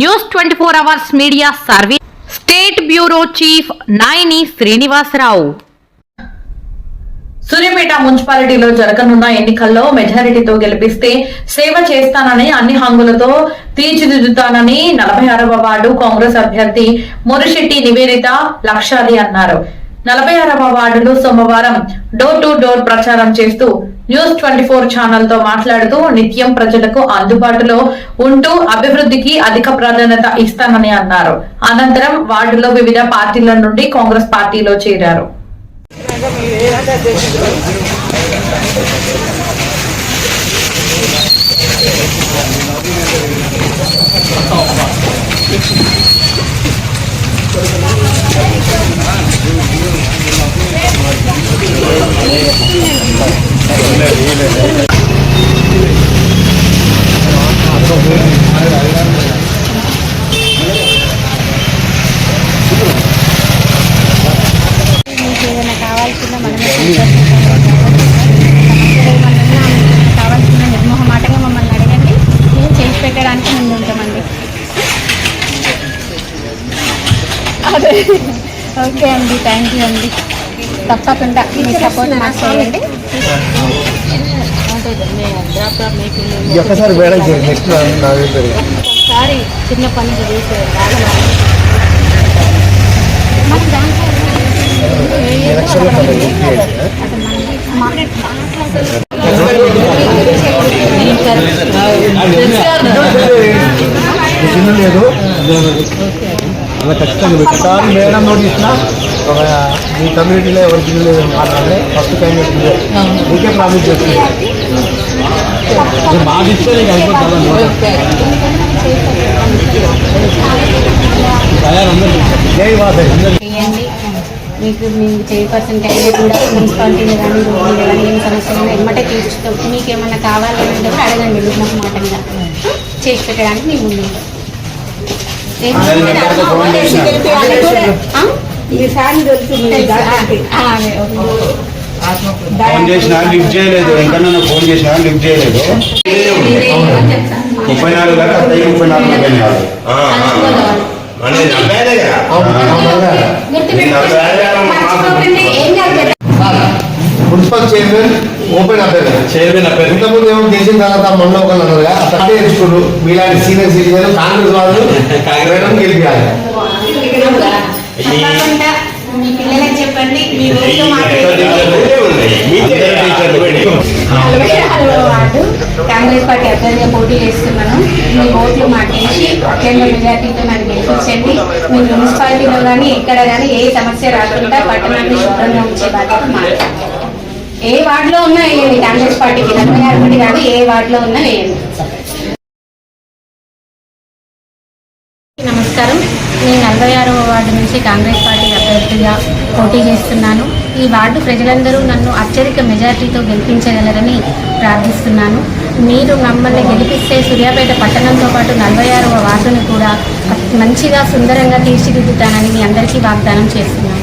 News twenty four hours media service. State bureau chief Nayani Srinivasarao. Suryapet మున్సిపాలిటీలో జరగనున్న ఎన్నికల్లో మెజారిటీతో గెలిపిస్తే సేవ చేస్తానని అన్ని హంగులతో తీర్చిదిద్దుతానని నలభై ఆరవ వార్డు కాంగ్రెస్ అభ్యర్థి మురిశెట్టి నివేదిత లక్షాది అన్నారు. నలభై ఆరవ వార్డులో సోమవారం డోర్ టు డోర్ ప్రచారం చేస్తూ న్యూస్ ట్వంటీ ఫోర్ ఛానల్తో మాట్లాడుతూ నిత్యం ప్రజలకు అందుబాటులో ఉంటూ అభివృద్ధికి అధిక ప్రాధాన్యత ఇస్తానని అన్నారు. అనంతరం వార్డులో వివిధ పార్టీల నుండి కాంగ్రెస్ పార్టీలో చేరారు మీకు ఏదైనా కావాల్సిన మనమే చూసుకుంటాం. సమస్యలు ఏమన్నా ఉన్నా మీకు కావాల్సిన నిర్మోహమాటంగా మమ్మల్ని అడగండి మేము చేసి పెట్టడానికి ముందు ఉంటామండి అదే ఓకే అండి థ్యాంక్ యూ అండి తప్పకుండా మీ సపోర్ట్ మాకు చేయండి. ఒక్కసారి మేడం చేయండి నెక్స్ట్ నా పేరు ఒకసారి చిన్న పని చేసి మాకు దాంట్లో ఎలక్షన్లో పని చేయండి చిన్న లేదు అలా ఖచ్చితంగా పెట్టాలి మేడం నోటీసిన ఒక మీ కమ్యూనిటీలో ఎవరి చిన్న లేదు మాట్లాడే ఫస్ట్ టైం చెప్తుంది మీకే ప్రామిస్ చేస్తుంది మా ఇస్తే నీకు అయిపోతుంది జై వాసవి మీకు మేము చైర్పర్సన్ క్యాండిడేట్ కూడా మున్సిపాలిటీలో కానీ రోడ్లు కానీ ఏం సమస్యలు ఎమ్మటే తీర్చుతాం. మీకు ఏమన్నా కావాలని కూడా అడగండి మీకు మాటంగా చేసి పెట్టడానికి మేము ముందు ఉంటాం. ఏం ఆ? తెలుసా? ఆ, అదే, ఓకే. ఫోన్ చేసినా లిఫ్ట్ చేయలేదు. వెంకన్న ఫోన్ చేసినా లిఫ్ట్ చేయలేదు. ముప్పై నాలుగు ముప్పై నాలుగు ముప్పై నాలుగు. చైర్మన్? ఓపెన్ అభ్యర్థి. చైర్మన్ అభ్యర్థి. ఇంతకుముందు ఏమో గెలిచిన తర్వాత మొన్న ఒకళ్ళు అన్నారు కదా అట్లే ఎంచుకోరు మీలాంటి సీనియర్ సిటిజన్ కాంగ్రెస్ వాళ్ళు మేడం గెలిపించాలి చెప్పండి కాంగ్రెస్ పార్టీ అభ్యర్థిగా పోటీ చేస్తున్నాను. మీ ఓట్లు మాకేసి అత్యంత మెజార్టీతో నాకు గెలిపించండి. మీ మున్సిపాలిటీలో కానీ ఎక్కడ కానీ ఏ సమస్య రాకుండా పట్టణాన్ని శుభ్రంగా ఉంచే బాధ్యత మాది. ఏ వార్డులో ఉన్నా వేయండి. కాంగ్రెస్ పార్టీకి నలభై ఆరు మంది కాదు ఏ వార్డులో ఉన్నా వేయండి. నమస్కారం. నేను నలభై ఆరవ వార్డు నుంచి కాంగ్రెస్ పార్టీ అభ్యర్థిగా పోటీ చేస్తున్నాను. ఈ వార్డు ప్రజలందరూ నన్ను అత్యధిక మెజార్టీతో గెలిపించగలరని ప్రార్థిస్తున్నాను. మీరు మమ్మల్ని గెలిపిస్తే సూర్యాపేట పట్టణంతో పాటు నలభై ఆరవ వార్డును కూడా మంచిగా సుందరంగా తీర్చిదిద్దుతానని మీ అందరికీ వాగ్దానం చేస్తున్నాను.